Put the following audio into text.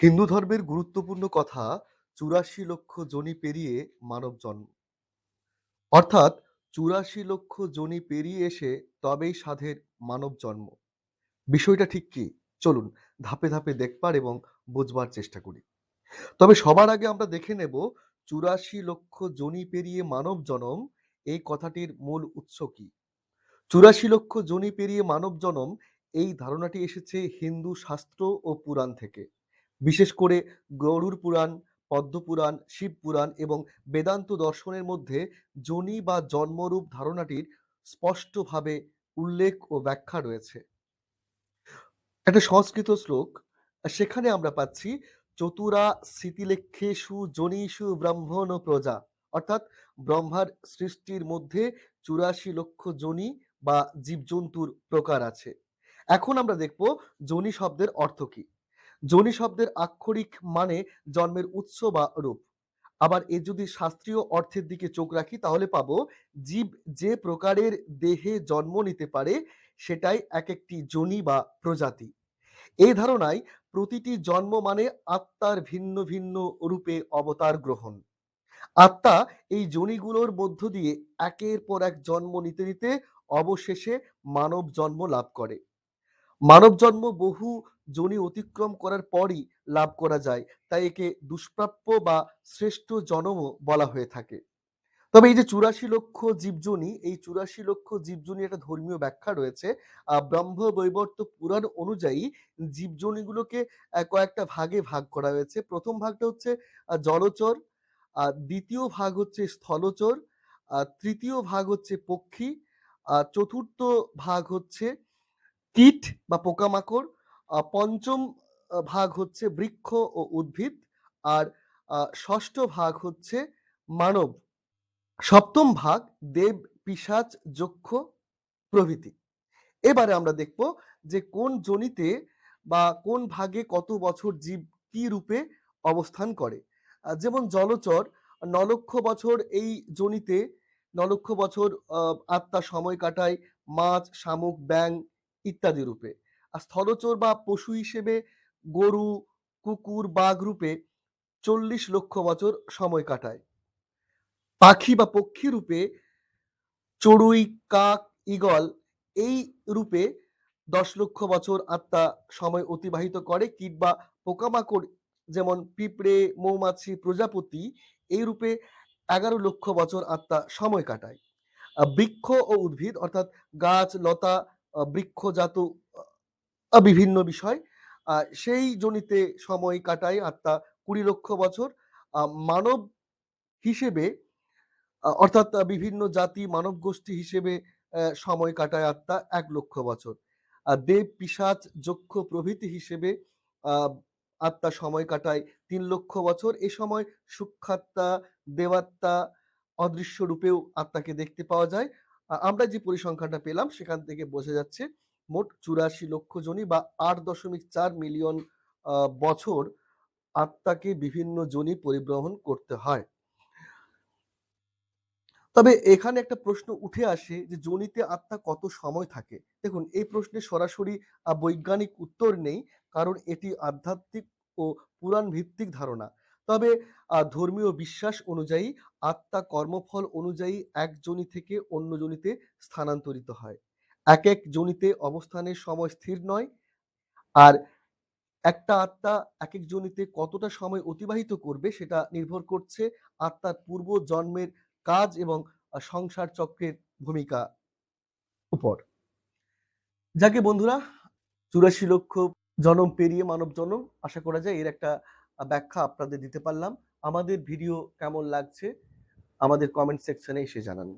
হিন্দু ধর্মের গুরুত্বপূর্ণ কথা চুরাশি লক্ষ যোনি পেরিয়ে মানব জন্ম। অর্থাৎ চুরাশি লক্ষ যোনি পেরিয়ে এসে তবেই সাধের মানব জন্ম। বিষয়টা ঠিক কি? চলুন ধাপে ধাপে দেখবার এবং বুঝবার চেষ্টা করি। তবে সবার আগে আমরা দেখে নেব চুরাশি লক্ষ যোনি পেরিয়ে মানব জনম এই কথাটির মূল উৎস কি। চুরাশি লক্ষ যোনি পেরিয়ে মানব জনম এই ধারণাটি এসেছে হিন্দু শাস্ত্র ও পুরাণ থেকে। বিশেষ করে গরুড় পুরাণ পদ্মপুরাণ শিব পুরাণ এবং বেদান্ত দর্শনের মধ্যে যোনি বা জন্মরূপ ধারণাটির স্পষ্টভাবে উল্লেখ ও ব্যাখ্যা রয়েছে। একটা সংস্কৃত শ্লোক, সেখানে আমরা পাচ্ছি, চতুরা স্মৃতিলেখ্যেষু জনীষু ব্রাহ্মণ প্রজা। অর্থাৎ ব্রহ্মার সৃষ্টির মধ্যে চুরাশি লক্ষ যোনি বা জীবজন্তুর প্রকার আছে। এখন আমরা দেখব যোনি শব্দের অর্থ কি। যোনি শব্দের আক্ষরিক মানে জন্মের উৎস বা রূপ। আবার এ যদি শাস্ত্রীয় অর্থের দিকে চোখ রাখি, তাহলে পাবো জীব যে প্রকারের দেহে জন্ম নিতে পারে, সেটাই এক একটি যোনি বা প্রজাতি। এই ধারণায় প্রতিটি জন্ম মানে আত্মার ভিন্ন ভিন্ন রূপে অবতার গ্রহণ। আত্মা এই যোনিগুলোর মধ্য দিয়ে একের পর এক জন্ম নিতে নিতে অবশেষে মানব জন্ম লাভ করে। মানব জন্ম বহু যোনি অতিক্রম করার পরই লাভ করা যায়। তাই একে দুষ্প্রাপ্য বা শ্রেষ্ঠ জনমও বলা হয়ে থাকে। তবে এই যে চুরাশি লক্ষ জীবজনী, এই চুরাশি লক্ষ জীবজনী একটা ধর্মীয় ব্যাখ্যা রয়েছে। ব্রহ্ম বৈবর্ত পুরাণ অনুযায়ী জীবজনীগুলোকে কয়েকটা ভাগে ভাগ করা হয়েছে। প্রথম ভাগটা হচ্ছে জলচর দ্বিতীয় ভাগ হচ্ছে স্থলচর তৃতীয় ভাগ হচ্ছে পক্ষী চতুর্থ ভাগ হচ্ছে কীট বা পোকামাকড় পঞ্চম ভাগ হচ্ছে বৃক্ষ ও উদ্ভিদ আর ষষ্ঠ ভাগ হচ্ছে মানব। সপ্তম ভাগ দেব, পিশাচ, যক্ষ প্রভৃতি। এবারে আমরা দেখব যে কোন জনিতে বা কোন ভাগে কত বছর জীব কি রূপে অবস্থান করে। যেমন জলচর, নলক্ষ বছর এই জনিতে, নলক্ষ বছর আত্মা সময় কাটায়, মাছ, শামুক ব্যাং ইত্যাদি রূপে। স্থলচর বা পশু হিসেবে গরু, কুকুর, বাঘ রূপে চল্লিশ লক্ষ বছর সময় কাটায়। পাখি বা পক্ষী রূপে চড়ুই, কাক, ঈগল এই রূপে দশ লক্ষ বছর আত্মা সময় অতিবাহিত করে। কীট বা পোকামাকড় যেমন পিঁপড়ে, মৌমাছি, প্রজাপতি এই রূপে এগারো লক্ষ বছর আত্মা সময় কাটায়। বৃক্ষ ও উদ্ভিদ অর্থাৎ গাছ, লতা বৃক্ষজাত বিভিন্ন বিষয়। সেই জনিতে সময় কাটায় আত্মা কুড়ি লক্ষ বছর। মানব হিসেবে অর্থাৎ বিভিন্ন জাতি মানব গোষ্ঠী হিসেবে সময় কাটায় আত্মা এক লক্ষ বছর। দেব পিশাচ যক্ষ প্রভৃতি হিসেবে আত্মা সময় কাটায় তিন লক্ষ বছর। এ সময় সূক্ষাত্মা দেবাত্মা অদৃশ্য রূপেও আত্মাকে দেখতে পাওয়া যায়। আমরা যে পরিসংখ্যানটা পেলাম সেখান থেকে বোঝা যাচ্ছে মোট চুরাশি লক্ষ জনি বা আট দশমিক চার মিলিয়ন বছর আত্মাকে বিভিন্ন জনি পরিবহন করতে হয়। তবে এখানে একটা প্রশ্ন উঠে আসে যে যোনিতে আত্মা কত সময় থাকে? দেখুন, এই প্রশ্নে সরাসরি বৈজ্ঞানিক উত্তর নেই, কারণ এটি আধ্যাত্মিক ও পুরাণ ভিত্তিক ধারণা। তবে ধর্মীয় বিশ্বাস অনুযায়ী আত্মা কর্মফল অনুযায়ী এক যোনি থেকে অন্য জনিতে স্থানান্তরিত হয়। এক এক জনিতে অবস্থানের সময় স্থির নয়। আর একটা আত্মা এক এক জনিতে কতটা সময় অতিবাহিত করবে সেটা নির্ভর করছে আত্মার পূর্ব জন্মের কাজ এবং সংসার চক্রের ভূমিকা উপর। যাকে বন্ধুরা চুরাশি লক্ষ জনম পেরিয়ে মানব জনম, আশা করা যায় এর একটা ব্যাখ্যা আপনাদের দিতে পারলাম। আমাদের ভিডিও কেমন লাগছে আমাদের কমেন্ট সেকশনে এসে জানান।